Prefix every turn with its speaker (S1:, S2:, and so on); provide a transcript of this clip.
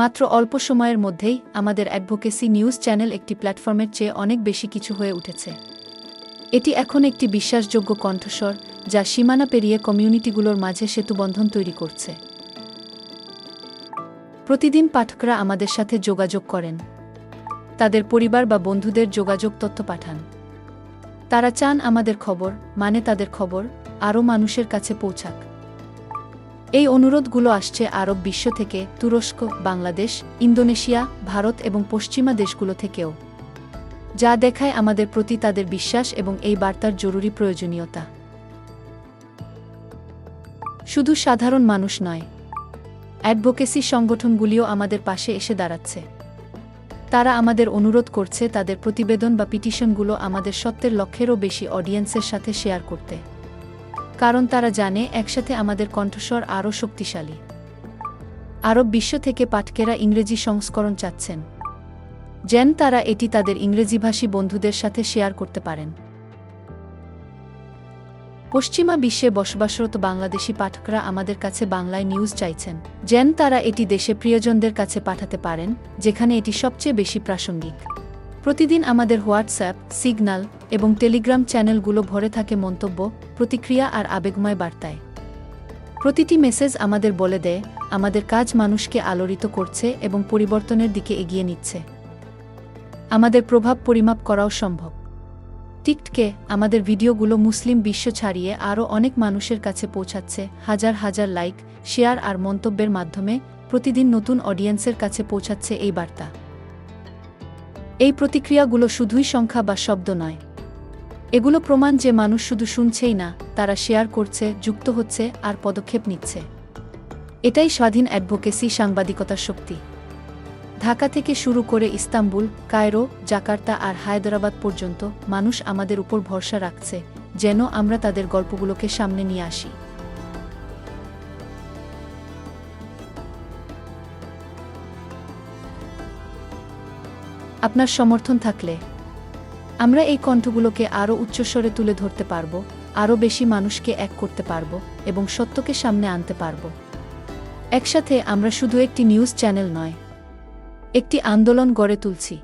S1: মাত্র অল্প সময়ের মধ্যেই আমাদের অ্যাডভোকেসি নিউজ চ্যানেল একটি প্ল্যাটফর্মের চেয়ে অনেক বেশি কিছু হয়ে উঠেছে। এটি এখন একটি বিশ্বাসযোগ্য কণ্ঠস্বর, যা সীমানা পেরিয়ে কমিউনিটিগুলোর মাঝে সেতুবন্ধন তৈরি করছে। প্রতিদিন পাঠকরা আমাদের সাথে যোগাযোগ করেন। তাদের পরিবার বা বন্ধুদের যোগাযোগ তথ্য পাঠান। তারা চান আমাদের খবর মানে তাদের খবর, আরও মানুষের কাছে পৌঁছাক। এই অনুরোধগুলো আসছে আরব বিশ্ব থেকে, তুরস্ক, বাংলাদেশ, ইন্দোনেশিয়া, ভারত এবং পশ্চিমা দেশগুলো থেকেও। যা দেখায় আমাদের প্রতি তাদের বিশ্বাস এবং এই বার্তার জরুরি প্রয়োজনীয়তা। শুধু সাধারণ মানুষ নয়, অ্যাডভোকেসি সংগঠনগুলিও আমাদের পাশে এসে দাঁড়াচ্ছে। তারা আমাদের অনুরোধ করছে তাদের প্রতিবেদন বা পিটিশনগুলো আমাদের সত্যের লক্ষ্যেরও বেশি অডিয়েন্সের সাথে শেয়ার করতে। কারণ তারা জানে, একসাথে আমাদের কণ্ঠস্বর আরও শক্তিশালী। আরব বিশ্ব থেকে পাঠকেরা ইংরেজি সংস্করণ চাচ্ছেন। যেন তারা এটি তাদের ইংরেজিভাষী বন্ধুদের সাথে শেয়ার করতে পারেন। পশ্চিমা বিশ্বে বসবাসরত বাংলাদেশি পাঠকরা আমাদের কাছে বাংলায় নিউজ চাইছেন। যেন তারা এটি দেশে প্রিয়জনদের কাছে পাঠাতে পারেন, যেখানে এটি সবচেয়ে বেশি প্রাসঙ্গিক। প্রতিদিন আমাদের হোয়াটসঅ্যাপ সিগন্যাল এবং টেলিগ্রাম চ্যানেলগুলো ভরে থাকে মন্তব্য, প্রতিক্রিয়া আর আবেগময় বার্তায়। প্রতিটি মেসেজ আমাদের বলে দেয়, আমাদের কাজ মানুষকে আলোড়িত করছে এবং পরিবর্তনের দিকে এগিয়ে নিচ্ছে। আমাদের প্রভাব পরিমাপ করাও সম্ভব। টিকটকে আমাদের ভিডিওগুলো মুসলিম বিশ্ব ছাড়িয়ে আরও অনেক মানুষের কাছে পৌঁছাচ্ছে, হাজার হাজার লাইক, শেয়ার আর মন্তব্যের মাধ্যমে প্রতিদিন নতুন অডিয়েন্সের কাছে পৌঁছাচ্ছে এই বার্তা। এই প্রতিক্রিয়াগুলো শুধুই সংখ্যা বা শব্দ নয়। এগুলো প্রমাণ যে মানুষ শুধু শুনছেই না, তারা শেয়ার করছে, যুক্ত হচ্ছে, আর পদক্ষেপ নিচ্ছে। এটাই স্বাধীন অ্যাডভোকেসি সাংবাদিকতার শক্তি। ঢাকা থেকে শুরু করে ইস্তাম্বুল, কায়রো, জাকার্তা আর হায়দরাবাদ পর্যন্ত মানুষ আমাদের উপর ভরসা রাখছে, যেন আমরা তাদের গল্পগুলোকে সামনে নিয়ে আসি। আপনার সমর্থন থাকলে। আমরা এই কণ্ঠগুলোকে আরও উচ্চস্বরে তুলে ধরতে পারব, আরও বেশি মানুষকে এক করতে পারব এবং সত্যকে সামনে আনতে পারব। একসাথে আমরা শুধু একটি নিউজ চ্যানেল নয়, একটি আন্দোলন গড়ে তুলছি।